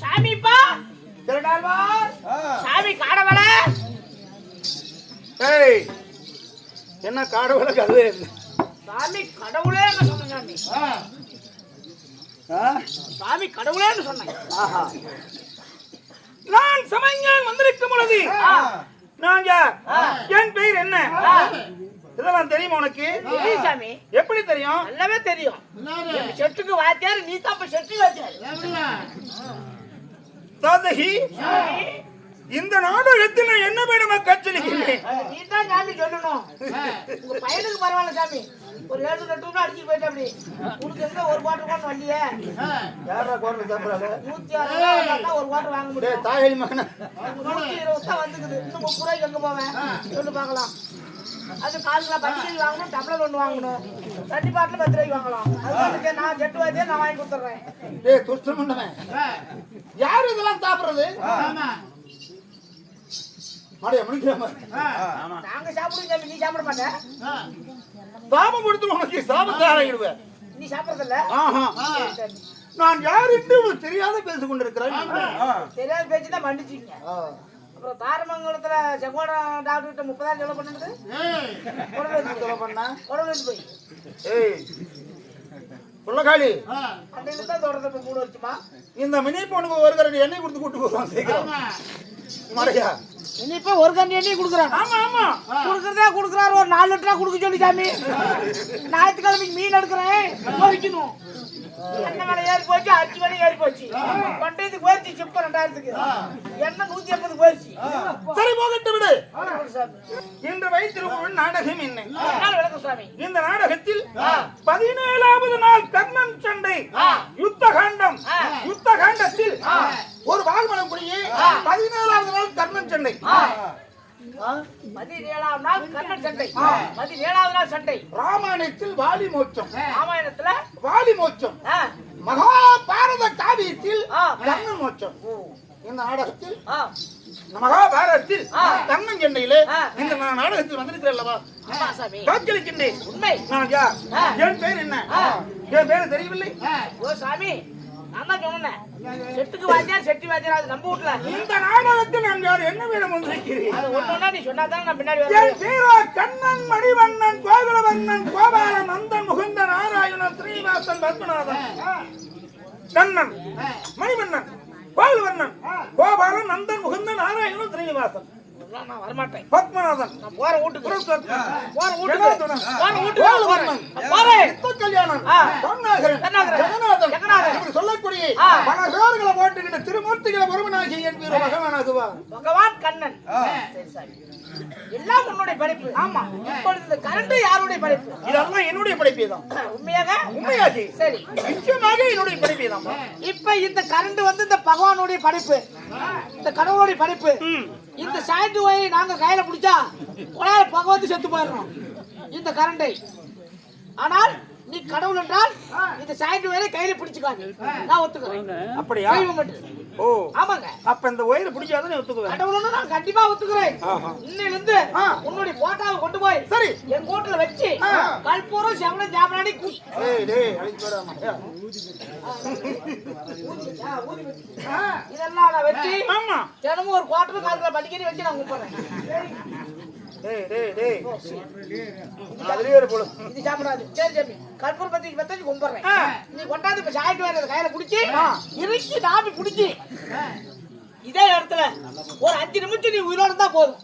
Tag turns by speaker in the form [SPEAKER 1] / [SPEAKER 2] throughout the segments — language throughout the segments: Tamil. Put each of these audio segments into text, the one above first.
[SPEAKER 1] சாமிப்பா? திருடாழ்வார் சாமி காடவள.
[SPEAKER 2] ஏய் என்ன காடு விளக்கு அது
[SPEAKER 1] சாமி கடவுளே சொன்னேன் சாமி. கடவுளேன்னு சொன்னேன்.
[SPEAKER 2] ஆஹா. நான் சமயம் வந்திருக்கும் பொழுது நான் யார்? என் பெயர் என்ன? இதெல்லாம் தெரியுமா உனக்கு?
[SPEAKER 1] சாமி.
[SPEAKER 2] எப்படி தெரியும்?
[SPEAKER 1] நல்லாவே தெரியும். செட்டுக்கு வாத்தியார் நீ தான் செட்டு வாத்தியார்.
[SPEAKER 2] தாதகி இந்த நாடகத்தில் நான் என்ன வேணுமா கச்சலிக்கிறேன்
[SPEAKER 1] நீ தான் சாமி சொல்லணும். உங்க பையனுக்கு பரவாயில்ல சாமி. ஒரு ஏழு கட்டு அடிச்சு போயிட்டு அப்படி உனக்கு எங்க ஒரு பாட்டு கூட வண்டியே?
[SPEAKER 2] யாரா கோரில் சாப்பிடாத
[SPEAKER 1] நூத்தி அறுபது ஒரு பாட்டு வாங்க முடியும்.
[SPEAKER 2] டேய் தாயலி மகன.
[SPEAKER 1] நூத்தி இருபது தான் வந்துக்குது. இன்னும் முப்பது ரூபாய்க்கு எங்க போவேன்? சொல்லு பார்க்கலாம். அது கால் கிலோ பச்சடி வாங்கணும் டம்ளர் ஒன்று வாங்கணும். ரெண்டு பாட்டில் பத்து ரூபாய்க்கு வாங்கலாம். அது வந்துட்டு நான் ஜெட்டு வாத்தியே நான் வாங்கி கொடுத்துட்றேன்.
[SPEAKER 2] டேய் துஷ்டம் பண்ணவன் யார் இதெல்லாம் சாப்பிடுறது? மாடியா முடிக்கிறாம
[SPEAKER 1] நாங்க சாப்பிடுங்க நீ சாப்பிட மாட்டேன்
[SPEAKER 2] சாபம் கொடுத்து உனக்கு சாபத்தை ஆகிடுவேன்
[SPEAKER 1] நீ சாப்பிடுறதில்ல?
[SPEAKER 2] ஆஹா. நான் யார் என்று தெரியாத பேசிக் கொண்டிருக்கிறேன்
[SPEAKER 1] தெரியாத பேச்சு தான் மன்னிச்சிங்க. அப்புறம் தாரமங்கலத்துல செங்கோட டாக்டர் கிட்ட முப்பதாயிரம் செலவு பண்ணுது. உடம்பு
[SPEAKER 2] பண்ணா?
[SPEAKER 1] போய்.
[SPEAKER 2] ஏய் புள்ளக்காளி
[SPEAKER 1] அன்னைக்கு தான் தொடர்ந்து இப்ப மூணு வருஷமா
[SPEAKER 2] இந்த மினி பொண்ணுக்கு ஒரு கரண்டி எண்ணெய் கொடுத்து கூட்டு போவான் சீக்கிரம்.
[SPEAKER 1] இனிப்ப ஒரு கண்டி எண்ணெய் கொடுக்குறாங்க
[SPEAKER 2] ஆமா ஆமா.
[SPEAKER 1] கொடுக்குறதா கொடுக்குறாரு. ஒரு நாலு லிட்டரா கொடுக்க சொல்லி சாமி ஞாயிற்றுக்கிழமைக்கு மீன் எடுக்கிறேன். பொறிக்கணும் எண்ணெய் ஏறி போச்சு அரிசி விலை ஏறி போச்சு. போயிடுச்சு சிப்ப ரெண்டாயிரத்துக்கு. எண்ணெய் நூத்தி ஐம்பது போயிடுச்சு.
[SPEAKER 2] சரி போகட்டு விடு. இன்று வைத்திருக்கும் நாடகம் என்ன? இந்த நாடகத்தில் பதினேழாவது நாள் கர்ணன் சண்டை யுத்த காண்டம். யுத்த காண்டத்தில் ஒரு வாகமனம் குடியே பதினேழாவது நாள் கர்ணன் சண்டை.
[SPEAKER 1] பதினேழாம் நாள் கர்ணன் சண்டை. பதினேழாவது நாள் சண்டை.
[SPEAKER 2] ராமாயணத்தில் வாலி மோட்சம்
[SPEAKER 1] ராமாயணத்துல
[SPEAKER 2] வாலி மோட்சம்
[SPEAKER 1] ஆ,
[SPEAKER 2] மகாபாரத காவியத்தில். கர்ணன் மோட்சம். இந்த நாடகத்தில் மகாபாரதத்தில் சண்டையிலே
[SPEAKER 1] ஆ.
[SPEAKER 2] இந்த நாடகத்தில் வந்திருக்கிறேன் அல்லவா?
[SPEAKER 1] உண்மை.
[SPEAKER 2] நான் யார்
[SPEAKER 1] ஆ.
[SPEAKER 2] என் பேர் என்ன. என் பேர் தெரியவில்லை.
[SPEAKER 1] ஓ சாமி. நான் சொன்னேன். செட்டுக்கு வாத்தியார் செட்டி வாத்தியார் அது நம்ம வீட்டுல.
[SPEAKER 2] இந்த நாடகத்தில் நான் யார் என்ன வேணும் வந்திருக்கிறேன்?
[SPEAKER 1] நீ சொன்னா தான் நான் பின்னாடி
[SPEAKER 2] பேரோ கண்ணன் மணிவண்ணன் கோகுலவண்ணன் கோபாலன் நந்தன் முகுந்தன் நாராயணன் ஸ்ரீனிவாசன் பத்மநாதன். கண்ணன் மணிவண்ணன் கோகுலவண்ணன் கோபாலன் நந்தன் முகுந்தன் நாராயணன் ஸ்ரீனிவாசன்
[SPEAKER 1] நான் வரமாட்டேன்.
[SPEAKER 2] பத்மநாதன்.
[SPEAKER 1] நான் போற வீட்டுக்கு போற வீட்டுக்கு போற வீட்டுக்கு நான் போறேன்.
[SPEAKER 2] நித்த. கருணாகரன்.
[SPEAKER 1] கருணாகரன்,
[SPEAKER 2] ஜெகநாதன்.
[SPEAKER 1] ஜெகநாதன்.
[SPEAKER 2] இப்படி சொல்லக்கூடிய போட்டுக்கிட்டு திருமூர்த்திகளை ஒருவனாகி என் பேர் பகவானாகுவா
[SPEAKER 1] பகவான் கண்ணன். சரி சாமி எல்லாம் உன்னுடைய படைப்பு. ஆமா. இப்பொழுது இந்த கரண்ட் யாருடைய படைப்பு?
[SPEAKER 2] இதெல்லாம் என்னுடைய படைப்பே தான்.
[SPEAKER 1] உண்மையாக?
[SPEAKER 2] உண்மையாகி.
[SPEAKER 1] சரி.
[SPEAKER 2] நிச்சயமாக என்னுடைய படைப்பே தான்.
[SPEAKER 1] இப்ப இந்த கரண்ட் வந்து இந்த பகவானுடைய படைப்பு. இந்த கடவுளுடைய படைப்பு. இந்த சாய்ந்து போய் நாங்க கையில பிடிச்சா உலக பகவத்து செத்து போயிடணும். இந்த கரண்டை ஆனால் நீ கடவுள் என்றால் இந்த சாய்ந்து வயலை கையில பிடிச்சுக்காங்க நான் ஒத்துக்கிறேன்.
[SPEAKER 2] அப்படியா. ஓ.
[SPEAKER 1] ஆமாங்க.
[SPEAKER 2] அப்ப இந்த ஒயர் பிடிக்காதுன்னு ஒத்துக்குவேன்.
[SPEAKER 1] கடவுள்னு நான் கண்டிப்பா ஒத்துக்கிறேன். இன்னையில இருந்து. உன்னுடைய போட்டாவை கொண்டு போய்
[SPEAKER 2] சரி.
[SPEAKER 1] என் கூட்டுல வச்சு. கல்பூரம் செவன ஜாமனாடி குடி
[SPEAKER 2] டேய் டேய் அழைச்சு போடாம
[SPEAKER 1] இதெல்லாம் நான் வச்சு
[SPEAKER 2] ஆமா.
[SPEAKER 1] தினமும் ஒரு குவார்டர் காலத்துல படிக்கடி வச்சு நான் கும்பிடுறேன்.
[SPEAKER 2] டேய் டேய் டேய். அதுலயே ஒரு போல
[SPEAKER 1] இது சாப்பிடாது. சரி சாமி கற்பூர பத்தி பத்தி கும்பிடுறேன். நீ கொண்டாந்து இப்ப சாயிட்டு வர கையில பிடிச்சி இறுக்கி நாமி பிடிச்சி. இதே இடத்துல ஒரு அஞ்சு நிமிஷம் நீ உயிரோட தான் போதும்.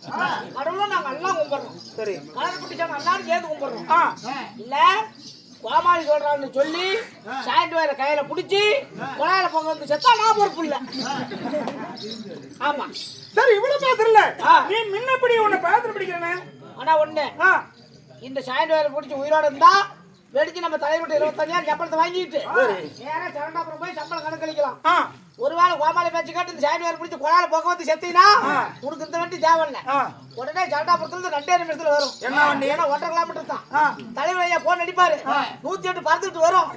[SPEAKER 1] கடவுளும் நாங்க எல்லாம் கும்பிடுறோம்.
[SPEAKER 2] சரி.
[SPEAKER 1] கலர் பிடிச்சாம எல்லாரும் சேர்ந்து கும்பிடுறோம். இல்ல கோமாளி சொல்றான்னு சொல்லி சாயிட்டு வர கையில பிடிச்சி குழாயில பொங்க வந்து செத்தா நான் பொறுப்பு இல்ல. ஆமா.
[SPEAKER 2] சரி இவ்வளவு
[SPEAKER 1] ஆ.
[SPEAKER 2] நீ முன்னப்படி உன்னை பாத்திரம் பிடிக்கிறேனே
[SPEAKER 1] ஆனா ஒண்ணு. இந்த சாயண்ட் வேலை பிடிச்சி உயிரோட இருந்தா வெடிச்சு நம்ம தலைவர்கிட்ட இருபத்தஞ்சாயிரம் சம்பளத்தை வாங்கிட்டு நேரா சரண்டாபுரம் போய் சம்பளம் கணக்களிக்கலாம் ஒருவேளை கோமாளி பேச்சு கேட்டு இந்த வேலை பிடிச்சி குழாயில போக வந்து செத்தீங்கன்னா உனக்கு இந்த வண்டி தேவையில்ல. உடனே சரண்டாபுரத்துல இருந்து ரெண்டே நிமிஷத்துல வரும்.
[SPEAKER 2] என்ன வண்டி?
[SPEAKER 1] ஏன்னா ஒன்றரை கிலோமீட்டர் தான். தலைவர் ஐயா போன் அடிப்பாரு. நூத்தி எட்டு பறந்துட்டு வரும்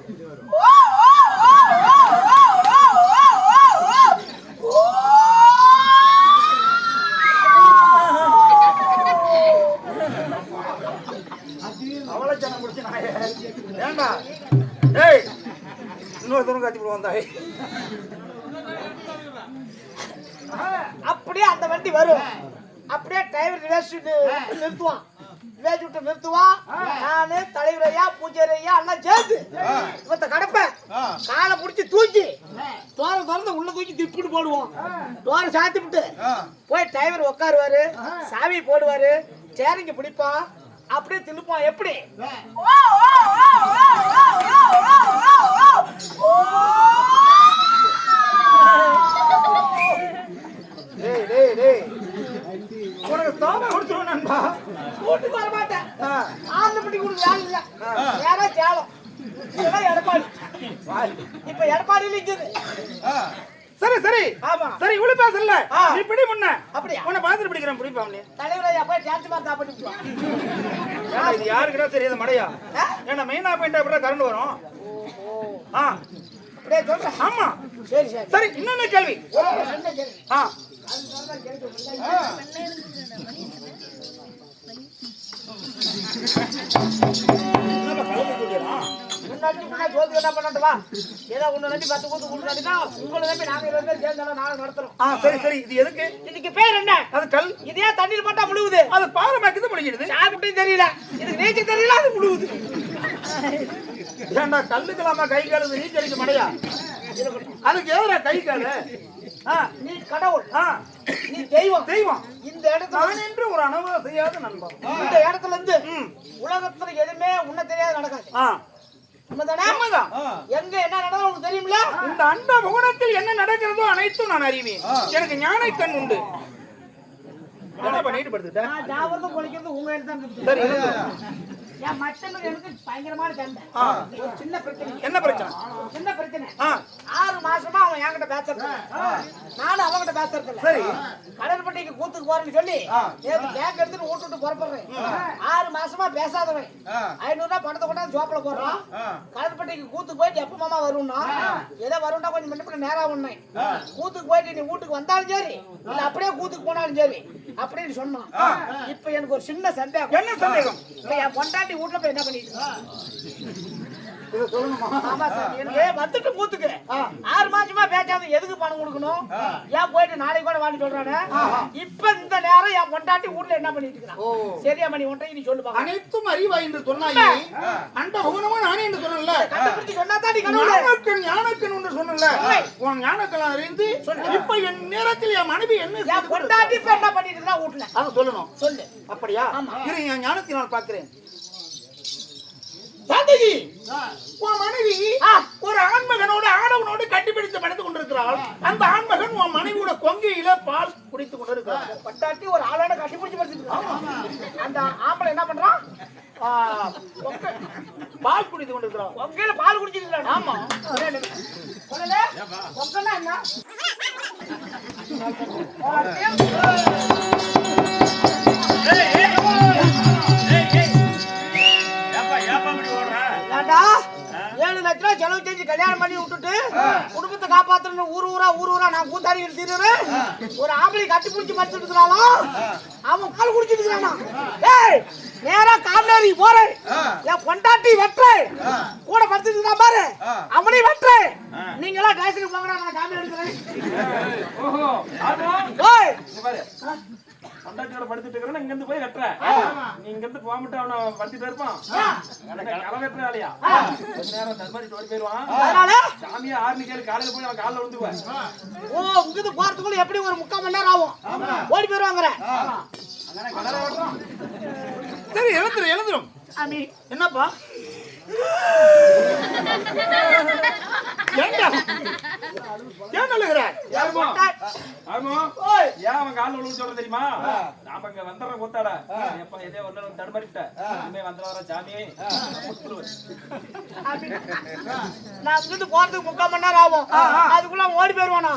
[SPEAKER 2] அவளை ஜனம் பிடிச்சி நாயே ஏண்டா? ஏய் இன்னொரு தூரம் காத்தி போடுவான் தாய்.
[SPEAKER 1] அப்படியே அந்த வண்டி வரும். அப்படியே டிரைவர் ரிவர்ஸ் நிறுத்துவான். ரிவர்ஸ் விட்டு நிறுத்துவான். நானு தலைவர் ஐயா எல்லாம் சேர்த்து இவத்த கடப்பேன். காலை பிடிச்சி தூக்கி தோர திறந்து உள்ள தூக்கி திப்பிட்டு போடுவோம். தோர சாத்தி விட்டு போய் டிரைவர் உட்காருவாரு சாவி போடுவாரு சேரிங்க பிடிப்பான். அப்படியே திருப்பான் எப்படி?
[SPEAKER 2] உனக்கு தாம கொடுத்துருவேன் நண்பா
[SPEAKER 1] கூட்டுக்கு வர மாட்டேன்
[SPEAKER 2] ஆ.
[SPEAKER 1] ஆறு மணிக்கு கூட வேலை இல்ல நேரா சேலம் இதெல்லாம் எடப்பாடி இப்ப
[SPEAKER 2] சரி சரி
[SPEAKER 1] ஆமா.
[SPEAKER 2] சரி இவ்வளவு பேசல. நீ பிடி முன்ன
[SPEAKER 1] அப்படியா?
[SPEAKER 2] உன்னை பார்த்துட்டு பிடிக்கிறேன் பிடிப்பா நீ
[SPEAKER 1] தலைவர் போய் டான்ஸ் மாதிரி சாப்பிட்டு
[SPEAKER 2] ஏன்னா இது யாருக்குடா தெரியாத மடையா. ஏன்னா மெயினா போயிட்டா அப்படியே கரண்ட் வரும்? ஆ. ஆமா.
[SPEAKER 1] சரி சரி.
[SPEAKER 2] சரி இன்னொன்னு கேள்வி.
[SPEAKER 1] என்ன கேள்வி?
[SPEAKER 2] ஆ. என்னப்பா கலந்து
[SPEAKER 1] சோத்துக்கு என்ன பண்ணட்டும் ஏதோ உன்னை நம்பி பத்து கூத்து உங்களை நம்பி நாங்க இருபது பேர் சேர்ந்தாலும் நடத்துறோம்
[SPEAKER 2] ஆ சரி சரி. இது எதுக்கு?
[SPEAKER 1] இதுக்கு பேர் என்ன?
[SPEAKER 2] அது கல்.
[SPEAKER 1] இதே தண்ணீர் போட்டா முழுகுது.
[SPEAKER 2] அது பாறை மேய்க்குது முடிக்கிறது
[SPEAKER 1] சாப்பிட்டும் தெரியல. இதுக்கு நீச்சல் தெரியல அது முழுகுது.
[SPEAKER 2] ஏன்டா கல்லுக்கலாமா கை காலு நீச்சல் அடிக்க மடையா அதுக்கு எதுடா கை காலு?
[SPEAKER 1] நீ கடவுள். நீ தெய்வம்.
[SPEAKER 2] தெய்வம்.
[SPEAKER 1] இந்த இடத்துல
[SPEAKER 2] நான் என்று ஒரு அனுபவம் செய்யாத நண்பன்.
[SPEAKER 1] இந்த இடத்துல இருந்து. உலகத்துல எதுவுமே உன்ன தெரியாது நடக்காது. உண்மைதானே. எங்க என்ன உனக்கு தெரியுமில?
[SPEAKER 2] இந்த அண்ட புவனத்தில் என்ன நடக்கிறதோ அனைத்தும் நான் அறிவேன். எனக்கு ஞானை கண் உண்டு. என்ன பண்ணிட்டு படுத்துட்ட
[SPEAKER 1] நான் ஜாவரத்தை பொழிக்கிறது உங்க இடத்துல தான் இருக்குது.
[SPEAKER 2] சரி.
[SPEAKER 1] என் மச்சனுக்கு எனக்கு பயங்கரமான சண்டை. ஒரு சின்ன பிரச்சனை.
[SPEAKER 2] என்ன பிரச்சனை?
[SPEAKER 1] சின்ன பிரச்சனை. ஆறு மாசமா அவன் என்கிட்ட பேசுறது. நானும் அவன்கிட்ட பேசுறது.
[SPEAKER 2] சரி.
[SPEAKER 1] கடற்பட்டிக்கு கூத்துக்கு போறேன்னு சொல்லி நேத்து பேக் எடுத்துட்டு விட்டுட்டு புறப்படுறேன். ஆறு மாசமா பேசாதவன். ஐநூறு ரூபாய் பணத்தை கொண்டாந்து சோப்பில போடுறான். கடற்பட்டிக்கு கூத்துக்கு போயிட்டு எப்ப மாமா வரும்னா ஏதோ வரும்னா கொஞ்சம் முன்ன பின்ன நேரா உன்னேன் கூத்துக்கு போயிட்டு நீ வீட்டுக்கு வந்தாலும் சரி இல்ல அப்படியே கூத்துக்கு போனாலும் சரி அப்படின்னு சொன்னான். இப்ப எனக்கு ஒரு சின்ன சந்தேகம்.
[SPEAKER 2] என்ன சந்தேகம்?
[SPEAKER 1] இப்ப என் பொண்டாட்டி வீட்டுல போய் என்ன பண்ணிட்டு? வந்துட்டு கூத்துக்கு ஆறு மாசமா பேசாம எதுக்கு பணம் கொடுக்கணும்? ஏன் போயிட்டு நாளைக்கு கூட வாங்கி சொல்றானே? இப்ப இந்த நேரம் என் பொண்டாட்டி வீட்டுல என்ன பண்ணிட்டு இருக்கான் சரியா மணி ஒன்றை நீ சொல்லு
[SPEAKER 2] அனைத்தும் அறிவாய் என்று சொன்னாயே. புவனமும் நானே என்று சொன்னல
[SPEAKER 1] கண்டுபிடிச்சு சொன்னா தாண்டி கடவுளே.
[SPEAKER 2] ஞானக்கண் ஞானக்கண் என்று சொன்னல உன் ஞானக்கண் அறிந்து இப்ப என் நேரத்தில் என் மனைவி என்ன
[SPEAKER 1] பொண்டாட்டி இப்ப என்ன பண்ணிட்டு இருக்கா வீட்டுல?
[SPEAKER 2] அதை சொல்லணும்.
[SPEAKER 1] சொல்லு.
[SPEAKER 2] அப்படியா? இரு என் ஞானத்தினால் பார்க்கிறேன்.
[SPEAKER 1] சாந்தகி
[SPEAKER 2] உன் மனைவி
[SPEAKER 1] ஆ.
[SPEAKER 2] ஒரு ஆண்மகனோடு ஆடவனோடு கட்டிப்பிடித்து படுத்துக் கொண்டிருக்கிறாள் அந்த ஆண்மகன் உன் மனைவியோட கொங்கையில பால் குடித்துக் கொண்டிருக்கிறார்
[SPEAKER 1] பொண்டாட்டி ஒரு ஆளோட கட்டி பிடிச்சு படுத்துட்டு. அந்த ஆம்பளை என்ன பண்றான்
[SPEAKER 2] பால் குடித்துக் கொண்டிருக்கிறாள்
[SPEAKER 1] உங்கையில பால் குடிச்சிட்டு இருக்கான் ஆமா உங்கன்னா என்ன ஏழு லட்ச ரூபாய் செலவு செஞ்சு கல்யாணம் பண்ணி விட்டுட்டு குடும்பத்தை காப்பாத்தணும் ஊர் ஊரா ஊர் ஊரா நான் கூத்தாடி எடுத்துறேன் ஒரு ஆம்பளை கட்டி பிடிச்சி மடிச்சுட்டு இருக்கிறானா அவன் பால் குடிச்சிட்டு இருக்கிறானா? ஏய் நேரா காமநேரி போறேன் என் பொண்டாட்டி வெட்டுறேன் கூட படுத்துட்டு பாரு. அவனையும் வெட்டுறேன் நீங்க எல்லாம் டேஷனுக்கு போங்கடா நான் காமெடி எடுக்கிறேன்.
[SPEAKER 3] ஓஹோ. பொண்டாட்டியோட படுத்துட்டு இருக்கிறேன் இங்க இருந்து போய் வெட்டுற. நீ இங்க இருந்து போக மட்டும் அவன படுத்துட்டு இருப்பான். களை வெட்டுற வேலையா கொஞ்ச நேரம் தர்மடி ஓடி போயிருவான்
[SPEAKER 1] அதனால?
[SPEAKER 3] சாமியா ஆறு கேளு காலையில போய் அவன் காலில் விழுந்துக்குவேன்
[SPEAKER 1] ஓ இங்கிருந்து போறதுக்குள்ள எப்படி ஒரு முக்கால் மணி நேரம் ஆகும்? ஓடி போயிருவாங்கிற
[SPEAKER 2] சரி எழுந்துரும் எழுந்துரும்.
[SPEAKER 1] சாமி
[SPEAKER 2] என்னப்பா? ஏண்டா? ஏன் அழுகிற?
[SPEAKER 3] யாருமோ? ஆமா
[SPEAKER 1] ஓய்.
[SPEAKER 3] ஏன் அவன் காலில் விழுந்து சொல்ற தெரியுமா? நாம இங்க வந்துடுறோம் கூத்தாட. எப்ப இதே ஒண்ணு தடுமாறிட்ட. இனிமே வந்துடுற சாமி.
[SPEAKER 1] நான் இங்கிருந்து போறதுக்கு முக்கால் மணி நேரம் ஆகும். அதுக்குள்ள அவன் ஓடி போயிருவானா.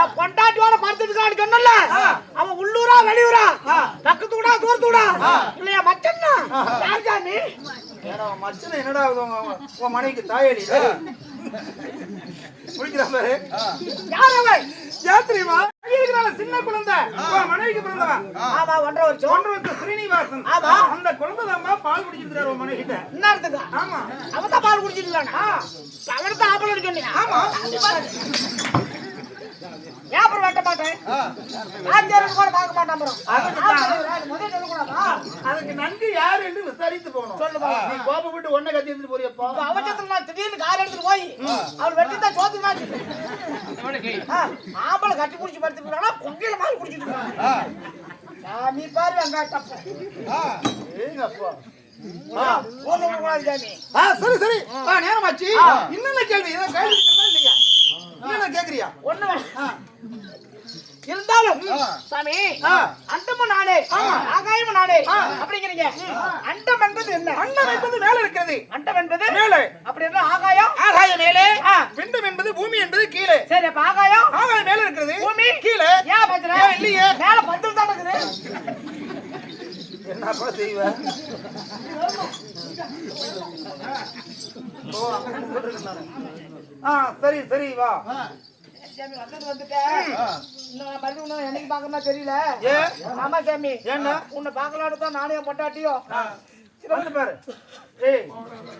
[SPEAKER 1] என் பொண்டாட்டியோட படுத்துட்டு இருக்கான்னு சொன்னல அவன் உள்ளூரா வெளியூரா? பக்கத்து கூட தூரத்து கூட இல்லையா மச்சன்னா? யார் சாமி?
[SPEAKER 2] மச்சனை என்னடா ஆகுது? உன் மனைவிக்கு தாயடி குளிக்கிறா பாரு?
[SPEAKER 1] யார் அவன்?
[SPEAKER 2] ஏன் தெரியுமா? இருக்கிறான சின்ன குழந்தை. உன் மனைவிக்கு பிறந்தவன்.
[SPEAKER 1] ஆமா ஒன்றரை வருஷம்.
[SPEAKER 2] ஒன்று வந்து ஸ்ரீனிவாசன்.
[SPEAKER 1] ஆமா.
[SPEAKER 2] அந்த குழந்தை தான் பால் குடிச்சிருக்காரு உன் மனைவி கிட்ட
[SPEAKER 1] இன்னாரத்துக்கு?
[SPEAKER 2] ஆமா.
[SPEAKER 1] அவன் தான் பால் குடிச்சிட்டு இருக்கானா அவனுக்கு ஆம்பளை சொன்னீங்க ஆமா. ஏன் அப்புறம் வெட்ட மாட்டேன்? ஆச்சரியம் கூட பார்க்க மாட்டான் அப்புறம்.
[SPEAKER 2] அதுக்கு நன்றி யார் என்று விசாரித்து போகணும்.
[SPEAKER 1] சொல்லுப்பா.
[SPEAKER 2] நீ கோபப்பட்டு ஒன்ன கத்தி எடுத்துட்டு போறியப்பா
[SPEAKER 1] அவசரத்துல நான் திடீர்னு கார் எடுத்துட்டு போய் அவர் வெட்டி தான் சோத்து தான் ஆம்பளை கட்டி பிடிச்சி படுத்துக்கிறானா கொங்கையில மாதிரி குடிச்சிட்டு இருக்காங்க சாமி பாரு வெங்காட்டப்ப
[SPEAKER 2] சரி சரி. ஆ நேரமாச்சு. இன்னென்ன கேள்வி. ஏதோ கேள்வி இருக்கிறதா இல்லையா? என்ன கேக்குறியா?
[SPEAKER 1] ஒண்ணு. இருந்தாலும் சாமி. அண்டமும் நானே ஆகாயமும் நானே அப்படிங்கிறீங்க. அண்டம் என்பது என்ன?
[SPEAKER 2] அண்டம் என்பது மேல இருக்கிறது.
[SPEAKER 1] அண்டம் என்பது
[SPEAKER 2] மேலே.
[SPEAKER 1] அப்படி என்ன ஆகாயம்?
[SPEAKER 2] ஆகாயம் மேலே. விண்டம் என்பது பூமி என்பது கீழே.
[SPEAKER 1] சரி அப்ப ஆகாயம்?
[SPEAKER 2] ஆகாயம் மேல இருக்கிறது.
[SPEAKER 1] பூமி?
[SPEAKER 2] கீழே.
[SPEAKER 1] ஏன்
[SPEAKER 2] ஏன் இல்லையே?
[SPEAKER 1] மேல பந்தல் தான் இருக்குது.
[SPEAKER 2] செய்வ? ஓ. ஆ சரி சரி வா.
[SPEAKER 1] சாமி வந்தது வந்துட்டேன் நான் மறுபடியும் என்னைக்கு பார்க்கணும்னா தெரியல. ஆமா சாமி உன்னை பார்க்கலான்னு தான் நானும் என் பொட்டாட்டியும்
[SPEAKER 2] வந்து பாரு. ஏய்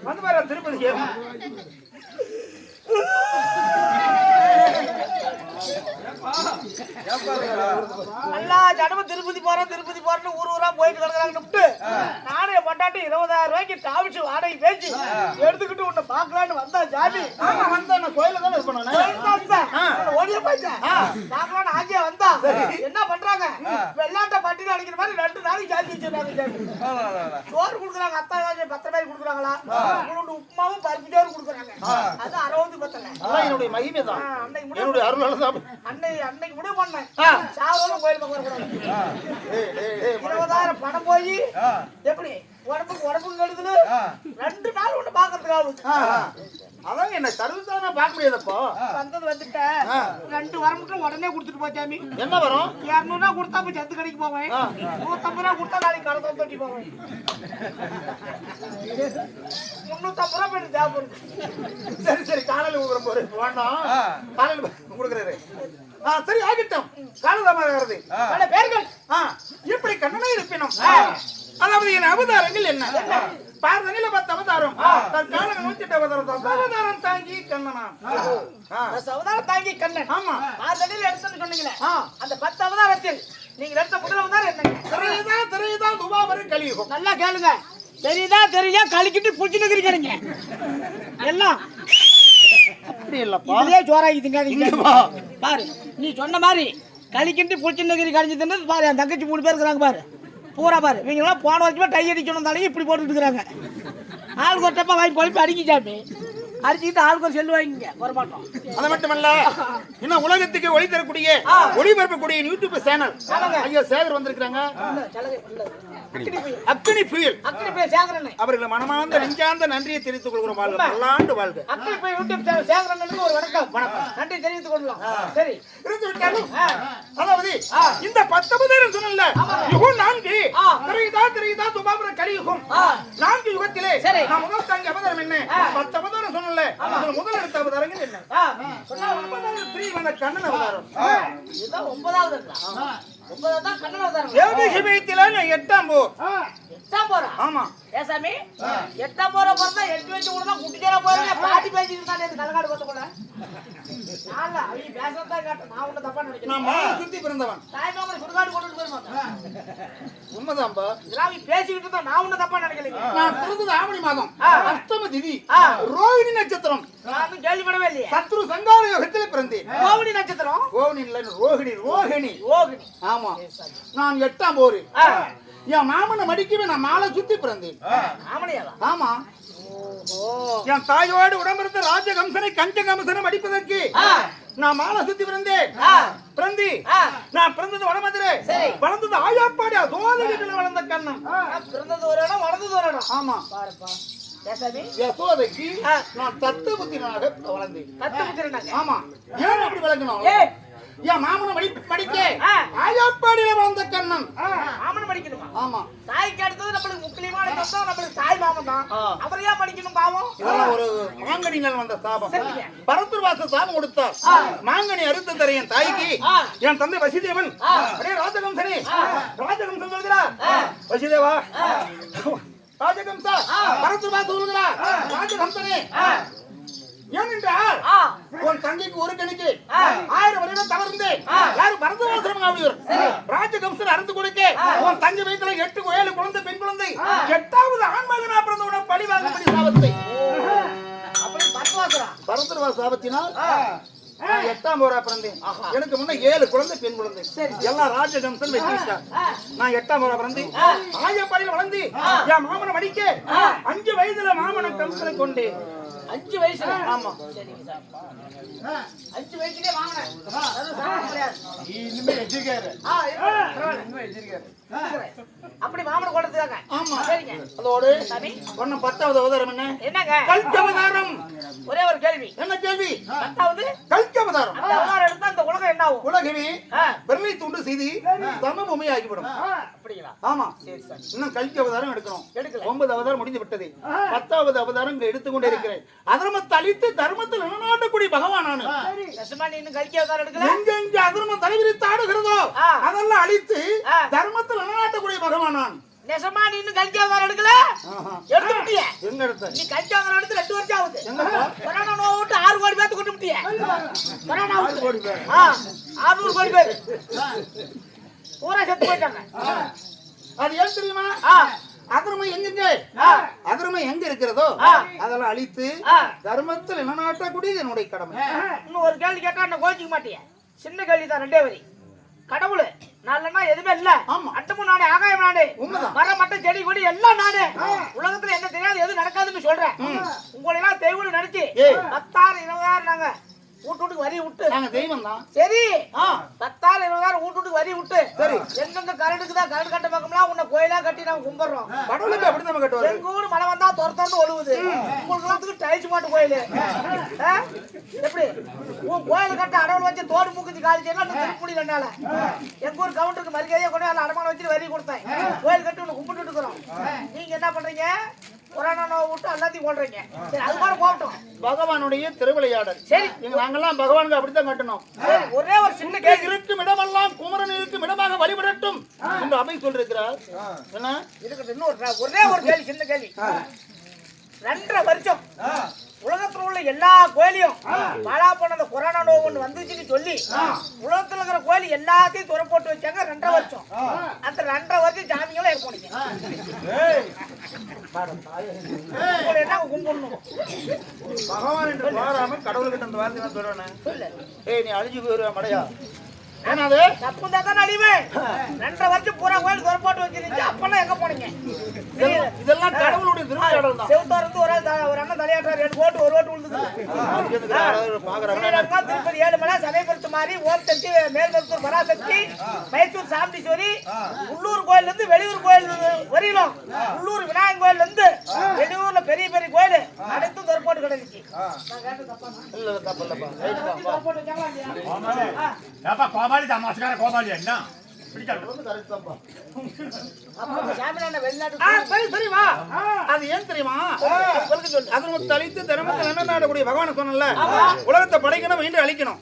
[SPEAKER 2] வந்து பாரு திருப்பதி.
[SPEAKER 1] எல்லா ஜனமும் திருப்பதி போறோம் திருப்பதி போறோம்னு ஊர் ஊரா போயிட்டு கிடக்குறாங்கன்னு என் பொட்டாட்டி இருபதாயிரம் ரூபாய்க்கு காமிச்சு வாடகை பேச்சு எடுத்துக்கிட்டு உன்னை பார்க்கலான்னு வந்தா சாமி
[SPEAKER 2] ஆமா வந்தேன் நான் கோயில தானே நானு.
[SPEAKER 1] ஓடிய போயிட்டேன். பார்க்கலான்னு ஆஜியா வந்தா பண்றாங்க வெள்ளாட்ட பட்டினி அடிக்கிற மாதிரி ரெண்டு நாளைக்கு ஜாதி வச்சிருக்காங்க சோறு கொடுக்குறாங்க அத்தா ஏதாச்சும் பத்து ரூபாய்க்கு கொடுக்குறாங்களா? உங்களோட உப்புமாவும் சோறு கொடுக்குறாங்க. அது அறுபது பத்தல
[SPEAKER 2] அதான் என்னுடைய மகிமை தான். என்னுடைய அருளால தான்.
[SPEAKER 1] அன்னை அன்னைக்கு முடிவு பண்ணேன். சாவரம் கோயில் பக்கம் வரக்கூடாது இருபதாயிரம் பணம் போய் எப்படி? உடம்புக்கு உடம்புக்கு கெடுதல்? ரெண்டு நாள் ஒண்ணு பாக்குறதுக்கு
[SPEAKER 2] ஆ, ஆ. அதான் என்ன சர்வீஸா நான் பார்க்க முடியாதப்போ.
[SPEAKER 1] வந்தது வந்துட்டேன் ரெண்டு வரமுட்டும் உடனே கொடுத்துட்டு போச்சாமி
[SPEAKER 2] என்ன வரும்?
[SPEAKER 1] இரநூறுவா கொடுத்தா போய் சத்து கடைக்கு போவேன். நூத்தம்பது ரூபா கொடுத்தா நாளைக்கு கடை தொட்டி போவேன். முன்னூத்தம்பது ரூபா போயிட்டு தேவைப்படுது
[SPEAKER 2] சரி சரி காலையில ஊதுற போறேன் வேண்டாம். காலையில கொடுக்குறாரு ஆ சரி ஆகட்டும். காலதாமகிறது
[SPEAKER 1] பல பேர்கள்.
[SPEAKER 2] ஆ இப்படி கண்ணனை இருப்பினும். அதாவது என் அவதாரங்கள் என்ன? நூத்தி எட்டு அவதாரம் தச அவதாரம் தாங்கி கண்ணனா ஆ,
[SPEAKER 1] சவதாரம் தாங்கி கண்ணன்.
[SPEAKER 2] ஆமா.
[SPEAKER 1] ஆறுதலில் எடுத்துன்னு சொன்னீங்களே. அந்த பத்து அவதாரத்தில் நீங்க எடுத்த முதல் அவதாரம் என்னங்க?
[SPEAKER 2] திரையதா திரையதா? துபாவரும் கலியுகம்.
[SPEAKER 1] நல்லா கேளுங்க. தெரியுதா தெரியா கழிக்கிட்டு புடிச்சு நிக்கிறீங்க எல்லாம்.
[SPEAKER 2] அப்படி இல்லப்பா.
[SPEAKER 1] இதுலயே ஜோராகிதுங்க. பாரு நீ சொன்ன மாதிரி கழிக்கிட்டு புடிச்சு நிக்கிறி கழிச்சு தின்னு பாரு என் தங்கச்சி மூணு பேர் இருக்கிறாங்க பாரு. பூரா பாரு. இவங்க எல்லாம் போன வருஷமா டை அடிக்கணும் தலையும் இப்படி போட்டுட்டு இருக்கிறாங்க. ஆளுக்கு ஒரு டப்பா வாங்கி குழப்பி அடிக்கி சாமி. அடிச்சுக்கிட்டு ஆளுக்கு ஒரு செல்லு வாங்கிங்க. வர மாட்டோம்
[SPEAKER 2] அது மட்டுமல்ல இன்னும் உலகத்துக்கு ஒளி தரக்கூடிய ஒளிபரப்பக்கூடிய யூடியூப் சேனல். ஐயா சேகர் வந்திருக்காங்க
[SPEAKER 1] அக்கினி புயல்.
[SPEAKER 2] புயல்.
[SPEAKER 1] சேகரன்
[SPEAKER 2] அவர்கள் மனமார்ந்த நெஞ்சார்ந்த நன்றியை தெரிவித்துக் கொள்கிறோம் வாழ்க. பல்லாண்டு வாழ்க.
[SPEAKER 1] அக்கினி புயல் யூடியூப் சேனல் சேகரனுக்கு ஒரு வணக்கம். வணக்கம். நன்றி தெரிவித்துக் கொள்ளலாம் சரி.
[SPEAKER 2] இருந்து விட்டாலும் அதாவது இந்த பத்தொன்பதாயிரம் சொன்னல யுகம் நான்கு. திரையுதா திரையுதா துபாபுர கலியுகம். நான்கு யுகத்திலே
[SPEAKER 1] சரி.
[SPEAKER 2] நான் முதல் தாங்க அவதாரம் என்ன? பத்து அவதாரம் சொன்னல முதல் எடுத்த அவதாரங்கள் என்ன? சொன்னா ஸ்ரீ வந்த கண்ணன் அவதாரம்.
[SPEAKER 1] இதுதான் ஒன்பதாவது
[SPEAKER 2] நான் எட்டாம் போர்.
[SPEAKER 1] எட்டாம்
[SPEAKER 2] ஆமா.
[SPEAKER 1] ஏசாமி எட்டாம் போற பிறந்தா எட்டு வச்சு கூட தான் குட்டிச்சேரா போறீங்க பாட்டி பேசிட்டு இருந்தானே இந்த கலகாடு கூட நான் அவங்க பேசத்தான் நான் ஒண்ணு தப்பா நினைக்கிறேன்
[SPEAKER 2] நான் மாலை சுத்தி பிறந்தவன்.
[SPEAKER 1] தாய் மாமன் சுடுகாடு கொண்டு போய் மாட்டேன்
[SPEAKER 2] உண்மைதான்பா
[SPEAKER 1] இதெல்லாம் அவங்க பேசிக்கிட்டு இருந்தா நான் ஒண்ணு தப்பா நினைக்கலைங்க.
[SPEAKER 2] நான் பிறந்தது ஆவணி மாதம். அஷ்டம திதி.
[SPEAKER 1] ஆ.
[SPEAKER 2] ரோகிணி நட்சத்திரம்.
[SPEAKER 1] நான் இன்னும் கேள்விப்படவே இல்லையே
[SPEAKER 2] சத்ரு சங்கார யோகத்திலே பிறந்தேன்
[SPEAKER 1] கோவிடி நட்சத்திரம்?
[SPEAKER 2] கோவினி இல்ல ரோகிணி ரோகிணி.
[SPEAKER 1] யோகினி
[SPEAKER 2] ஆமா. நான் எட்டாம் போரு.
[SPEAKER 1] ஆ.
[SPEAKER 2] என் மாமனை மடிக்கவே நான் மாலை சுத்தி பிறந்தேன். ஆமா. என் தாயோடு உடம்பிருந்த ராஜகம்சனை கஞ்சகம்சனை மடிப்பதற்கு
[SPEAKER 1] ஆ.
[SPEAKER 2] நான் மாலை சுத்தி பிறந்தேன். பிறந்தி. நான் பிறந்தது வடமதுரை. வளர்ந்தது ஆயாப்பாடி சோழ வீட்டில் வளர்ந்த கண்ணன்.
[SPEAKER 1] பிறந்தது ஒரு இடம் வளர்ந்தது ஒரு இடம்.
[SPEAKER 2] ஆமா.
[SPEAKER 1] பாருப்பா.
[SPEAKER 2] யசோதைக்கு. நான் தத்து புத்தினாக வளர்ந்தேன்.
[SPEAKER 1] கத்து முத்திரனாங்க
[SPEAKER 2] ஆமா. ஏன் அப்படி வளர்க்கணும் என் மாமனை மடி படிக்க. ஆயாப்பாடியில வளர்ந்த கண்ணன்.
[SPEAKER 1] மாமன் படிக்கணுமா
[SPEAKER 2] ஆமா.
[SPEAKER 1] தாய்க்கு அடுத்தது நம்மளுக்கு முக்கியமான சொந்தம் நம்மளுக்கு தாய் மாமன் தான். அவர் ஏன் படிக்கணும் பாவம்?
[SPEAKER 2] ஒரு மாங்கனியில் வந்த சாபம். பரத்துர் வாச சாபம் கொடுத்தார். மாங்கனி அறுத்து தர என் தாய்க்கு. என் தந்தை வசிதேவன். அடே ராஜகம்சனே ராஜகம்சன் சொல்கிறார் வசிதேவா. ராஜகம்சா பரத்துர் வாச சொல்கிறார் ராஜகம்சனே. ஏனென்றால்
[SPEAKER 1] ஆ.
[SPEAKER 2] உன் தங்கைக்கு ஒரு கணிக்கு. ஆயிரம் வருடம் தவறுந்தே யாரு பரதவாசனம் ஆவியர்? ராஜகம்சன் அறுந்து கொடுக்க. உன் தங்க வயிற்றுல எட்டு ஏழு குழந்தை பெண் குழந்தை. எட்டாவது ஆண்மகனா பிறந்த பழி வாங்கப்படி சாபத்தை.
[SPEAKER 1] அப்படி
[SPEAKER 2] பரதர்வா சாபத்தினால் நான் எட்டாம் போரா பிறந்தேன். எனக்கு முன்ன ஏழு குழந்தை பெண் குழந்தை. எல்லாம் ராஜகம்சன் வச்சுக்கிட்டான் நான் எட்டாம் போரா பிறந்தேன் ஆயப்பாடியில் வளர்ந்து என் மாமனை மடிக்க அஞ்சு வயதுல மாமனை கம்சனை கொண்டு
[SPEAKER 1] அஞ்சு வயசுல?
[SPEAKER 2] ஆமா.
[SPEAKER 1] அஞ்சு வயசுலயே வாங்கினேன் அப்படி மாமனை கொடுத்துருக்காங்க
[SPEAKER 2] ஆமா.
[SPEAKER 1] சரிங்க.
[SPEAKER 2] அதோடு
[SPEAKER 1] சாமி.
[SPEAKER 2] ஒன்னு பத்தாவது அவதாரம் என்ன?
[SPEAKER 1] என்னங்க?
[SPEAKER 2] கல்கவதாரம்.
[SPEAKER 1] ஒரே ஒரு கேள்வி.
[SPEAKER 2] என்ன கேள்வி?
[SPEAKER 1] பத்தாவது?
[SPEAKER 2] கல்கவதாரம்.
[SPEAKER 1] அந்த அவதாரம் எடுத்தா இந்த உலகம் என்ன ஆகும்?
[SPEAKER 2] உலகமே. பெருமை தூண்டு செய்தி சமபூமி ஆகிவிடும்
[SPEAKER 1] அப்படிங்களா?
[SPEAKER 2] ஆமா.
[SPEAKER 1] சரி சார்.
[SPEAKER 2] இன்னும் கல்கி அவதாரம் எடுக்கணும்
[SPEAKER 1] எடுக்கல.
[SPEAKER 2] ஒன்பது அவதாரம் முடிந்து விட்டது. பத்தாவது அவதாரம் இங்க எடுத்துக்கொண்டே இருக்கிறேன். அதர்மத்தை அழித்து தர்மத்தில் நிலநாட்டக்கூடிய பகவான் நானு. எங்க எங்க அதர்மம் தலைவிரித்து ஆடுகிறதோ
[SPEAKER 1] ஆ.
[SPEAKER 2] அதெல்லாம் அழித்து
[SPEAKER 1] ஆ.
[SPEAKER 2] தர்மத்தில் நிலநாட்டக்கூடிய பகவான் நான்.
[SPEAKER 1] நெசமா நீ இன்னும் எடுக்கல? விட்டிய?
[SPEAKER 2] எங்க எடுத்த?
[SPEAKER 1] நீ கல்கி அவதாரம் எடுத்து ரெண்டு வருஷம் ஆகுது? கொரோனா நோய் விட்டு ஆறு கோடி பேர்த்து கொண்டு விட்டிய? கொரோனா
[SPEAKER 2] ஆறு. கோடி பேர்.
[SPEAKER 1] ஆறுநூறு கோடி பேர். பூரா செத்து போயிட்டாங்க.
[SPEAKER 2] அது ஏன் தெரியுமா?
[SPEAKER 1] ஆ,
[SPEAKER 2] அதர்மம் எங்கெங்க
[SPEAKER 1] ஆ.
[SPEAKER 2] அதர்மம் எங்க இருக்கிறதோ. அதெல்லாம் அழித்து. தர்மத்தில் நிலநாட்டக்கூடியது என்னுடைய கடமை
[SPEAKER 1] இன்னும் ஒரு கேள்வி கேட்டா நான் கோச்சிக்க மாட்டிய சின்ன கேள்வி தான் ரெண்டே வரி கடவுள் நல்லன்னா எதுவுமே இல்ல. அட்டமும் நானே ஆகாயம் நானே. மரம் மட்டும் செடி கொடி எல்லாம் நானே உலகத்துல என்ன தெரியாது எது நடக்காதுன்னு சொல்றேன் உங்களை எல்லாம் நினைச்சு
[SPEAKER 2] ஏய்.
[SPEAKER 1] பத்தாயிரம் இருபதாயிரம் நாங்க வீட்டுக்கு வரி விட்டு.
[SPEAKER 2] நாங்க தெய்வம் தான்
[SPEAKER 1] சரி. பத்தாயிரம் இருபதாயிரம் வீட்டு வீட்டுக்கு வரி விட்டு.
[SPEAKER 2] சரி.
[SPEAKER 1] எங்கெங்க கரண்டுக்கு தான் கரண்ட் கட்ட பக்கம்லாம் உன்னை கோயிலா கட்டி நாங்க கும்பிடுறோம்.
[SPEAKER 2] கடவுளுக்கு அப்படி நம்ம கட்டுவாரு?
[SPEAKER 1] எங்க ஊரு மழை வந்தா துர துறந்து ஒழுகுது உங்களுக்கு எல்லாத்துக்கும் டைல்ஸ் மாட்டு கோயில். எப்படி? உன் கோயில் கட்ட அடவுல வச்சு தோடு மூக்குத்தி காலி செய்யலாம் திருப்பி என்னால. எங்க ஊர் கவுண்டருக்கு மரியாதையா கொண்டு அடமான வச்சு வரி கொடுத்தேன். கோயில் கட்டி உன்னை கும்பிட்டு இருக்கிறோம். நீங்க என்ன பண்றீங்க? கொரோனா நோய் விட்டு எல்லாத்தையும் கொள்றீங்க சரி அது போகட்டும்.
[SPEAKER 2] பகவானுடைய திருவிளையாடல்.
[SPEAKER 1] சரி.
[SPEAKER 2] எங்க நாங்கெல்லாம் பகவானுக்கு அப்படித்தான் கட்டணும்.
[SPEAKER 1] ஒரே ஒரு சின்ன கேள்வி.
[SPEAKER 2] இருக்கும் இடமெல்லாம் குமரன் இருக்கும் இடமாக வழிபடட்டும் என்று அமை சொல்லிருக்கிறார் என்ன?
[SPEAKER 1] இருக்குது இன்னொரு ஒரே ஒரு கேள்வி சின்ன கேள்வி. ரெண்டரை வருஷம். உலகத்துல உள்ள எல்லா கோயிலையும் பாலா போன அந்த கொரோனா நோய் ஒண்ணு வந்துச்சுன்னு சொல்லி உலகத்துல இருக்கிற கோயில் எல்லாத்தையும் துறை போட்டு வச்சாங்க ரெண்டரை வருஷம். அந்த ரெண்டரை வருஷம் ஜாமியெல்லாம் ஏற்படுங்க என்ன கும்பிடணும்?
[SPEAKER 2] பகவான் என்று பாராம கடவுள்கிட்ட அந்த வார்த்தை சொல்றேன். ஏய் நீ அழிஞ்சு போயிருவ மடையா.
[SPEAKER 1] தப்பு தான் அழிவே. ரெண்டரை வருஷம் பூரா கோயில் துறை போட்டு வச்சிருந்துச்சு. அப்பெல்லாம் எங்க போனீங்க?
[SPEAKER 2] இதெல்லாம் கடவுளுடைய திருவிளையாடல் தான்.
[SPEAKER 1] செவுத்தார் இருந்து ஒரு ஆள் தலையாட்டார் ரெண்டு ஓட்டு ஒரு ஓட்டு விழுந்தது? திருப்பதி ஏழுமலை சமயபுரத்து மாறி ஓம் சக்தி மேல்மருத்தூர் பராசக்தி மைசூர் சாமுண்டீஸ்வரி உள்ளூர் கோயில்ல இருந்து வெளியூர் கோயில் வரையிலும் உள்ளூர் விநாயகர் கோயில்ல இருந்து வெளியூர்ல பெரிய பெரிய கோயில் அனைத்தும் இல்லையா?
[SPEAKER 4] ஏப்பா கோபாலி தான் மஸ்கார கோபாலி என்ன?
[SPEAKER 1] அப்ப
[SPEAKER 2] அது ஏன் தெரியுமா? தலித்து தர்மத்தை நிலநாடக்கூடிய பகவான் சொன்னல உலகத்தை படைக்கணும் மீண்டும் அழிக்கணும்.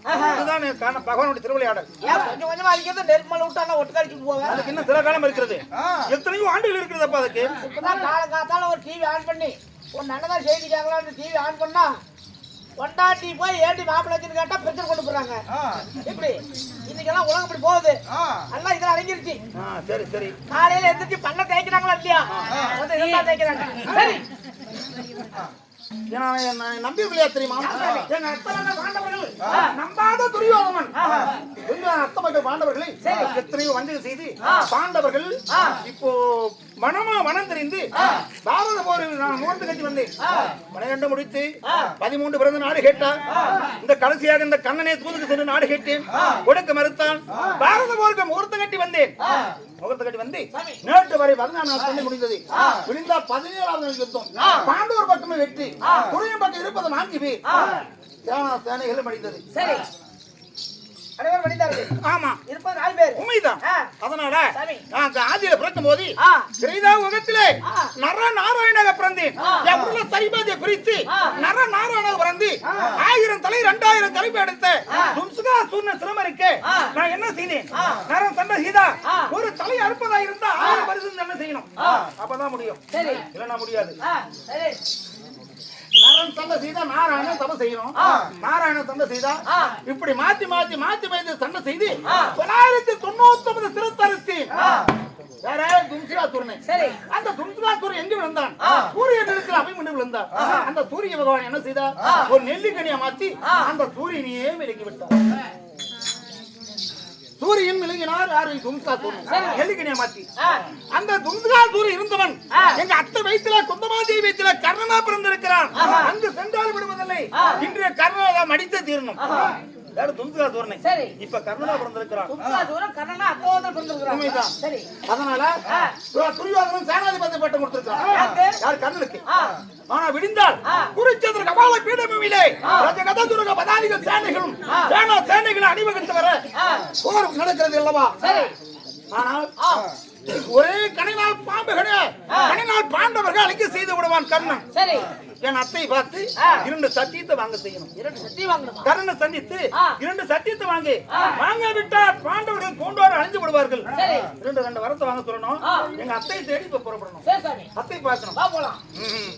[SPEAKER 2] காரணம். பகவானுடைய திருவிளையாடல்.
[SPEAKER 1] கொஞ்சம் கொஞ்சமா அடிக்கிறது நெருமலை விட்டானா ஒட்டு கழிச்சுட்டு போவேன்
[SPEAKER 2] அதுக்கு இன்னும் சில காலம் இருக்கிறது. எத்தனையோ ஆண்டுகள் இருக்கிறதப்பா அதுக்கு.
[SPEAKER 1] இப்பதான் காலங்காத்தால ஒரு டிவி ஆன் பண்ணி உன் நல்லதா செய்தி கேட்கலாம்னு டிவி ஆன் பண்ணா கொண்டாட்டி போய் ஏடி மாப்பிள்ளை வச்சுன்னு கேட்டா பிரச்சனை கொண்டு போறாங்க. இப்படி. இன்னைக்கெல்லாம் உலகம் இப்படி போகுது. எல்லாம் இதெல்லாம் அடங்கிருச்சு.
[SPEAKER 2] சரி சரி.
[SPEAKER 1] காலையில எந்திரிச்சு பல்ல தேய்க்கிறாங்களா இல்லையா? தேய்க்கிறாங்க. சரி.
[SPEAKER 2] ஏன்னா நான் நம்பி இல்லையா தெரியுமா? நம்பாத துரியோதனன். அத்தமக்கள் பாண்டவர்களை எத்தனையோ வஞ்சகம் செய்து பாண்டவர்கள் இப்போ மனமா மனம் தெரிந்து பாரத போரில் நான் முகத்து கட்டி வந்தேன். பன்னிரண்டு முடித்து பதிமூன்று பிறந்த நாடு கேட்டார் இந்த கடைசியாக இந்த கண்ணனே தூதுக்கு சென்று நாடு கேட்டேன். கொடுக்க மறுத்தான். பாரத போருக்கு முகூர்த்தம் கட்டி வந்தேன். முகூர்த்தம் கட்டி வந்து நேற்று வரை பதினாறு நாள் முடிந்தது. முடிந்தா பதினேழாவது யுத்தம். பாண்டவர் பக்கமே வெற்றி. துறையின் பக்கம் இருப்பது நான்கு பேர். சேனா சேனைகளும் அடித்தது
[SPEAKER 1] சரி. அனைவரும்
[SPEAKER 2] ஆமா.
[SPEAKER 1] இருப்பது நாலு பேர்.
[SPEAKER 2] உண்மைதான். அதனால. நான் ஆதியில பிறக்கும் போது
[SPEAKER 1] ஆ.
[SPEAKER 2] கிரீதா உலகத்திலே நர நாராயணாக பிறந்தேன் என் உள்ள சரிபாதியை குறித்து நர நாராயணாக பிறந்து ஆயிரம் தலை இரண்டாயிரம் தலைப்பு எடுத்த தும்சுகா சூர்ண சிரமருக்கு நான் என்ன செய்தேன்? நரன் தந்த சீதா ஒரு தலை அறுப்பதா இருந்தா ஆயிரம் பரிசு என்ன செய்யணும். அப்பதான் முடியும். இல்லைன்னா முடியாது. நரன் சண்டை செய்தா நாராயணன் சண்டை செய்யணும். நாராயணன் சண்டை செய்தா? இப்படி மாத்தி மாத்தி மாத்தி மாத்தி சண்டை செய்து தொள்ளாயிரத்தி தொண்ணூத்தி ஒன்பது சிறுத்தரிசி வேற துன்சிகா துருணை
[SPEAKER 1] சரி.
[SPEAKER 2] அந்த துன்சிகா துரு எங்க விழுந்தான்? சூரியன் இருக்கிற விழுந்தான். அந்த சூரிய பகவான் என்ன செய்தார் ஒரு நெல்லிக்கனியை மாத்தி அந்த சூரியனையே விலக்கி விட்டார். சூரியன் விலகினார் யாரு துன்சிகா துரு நெல்லிக்கனியை மாத்தி. அந்த துன்சிகா துரு இருந்தவன் எங்க அத்தை வயிற்றுல குந்தமாதேவி வயிற்றுல கர்ணனா பிறந்திருக்கிறான். அங்கு சென்றால் விடுவதில்லை. இன்றைய கர்ணனை மடித்த தீரணும். யாரு துன்சிகா தூரனை
[SPEAKER 1] சரி.
[SPEAKER 2] இப்ப கர்ணனா பிறந்திருக்கிறான்.
[SPEAKER 1] குப்தா தூரம் அப்போதான் பிறந்திருக்கிறான்.
[SPEAKER 2] உண்மைதான்.
[SPEAKER 1] சரி.
[SPEAKER 2] அதனால துரியோதனன் சேனாதிபதி பட்டம் கொடுத்திருக்கான்? யார் கர்ணனுக்கு? ஆனா விடிந்தால் குருச்சந்திர கபால பீடபூமியிலே ரஜகத துருக பதாதிக சேனைகளும் சேனா சேனைகளை அணிவகுத்து வர போர் நடக்கிறது அல்லவா? ஆனால் ஒரே கணினால் பாம்புகளே கணினால் பாண்டவர்கள் அழைக்க செய்து விடுவான் கர்ணன்.
[SPEAKER 1] சரி.
[SPEAKER 2] என் அத்தை பார்த்து இரண்டு சத்தியத்தை வாங்க செய்யணும்.
[SPEAKER 1] இரண்டு சட்டி வாங்கணுமா?
[SPEAKER 2] கர்ணனை சந்தித்து. இரண்டு சத்தியத்தை வாங்கி வாங்க விட்டால் பாண்டவர்கள் பூண்டோடு அழிஞ்சு விடுவார்கள். இரண்டு ரெண்டு வரத்தை வாங்க சொல்லணும். எங்க அத்தை தேடி இப்ப புறப்படணும். அத்தை பார்க்கணும்.
[SPEAKER 1] போலாம்.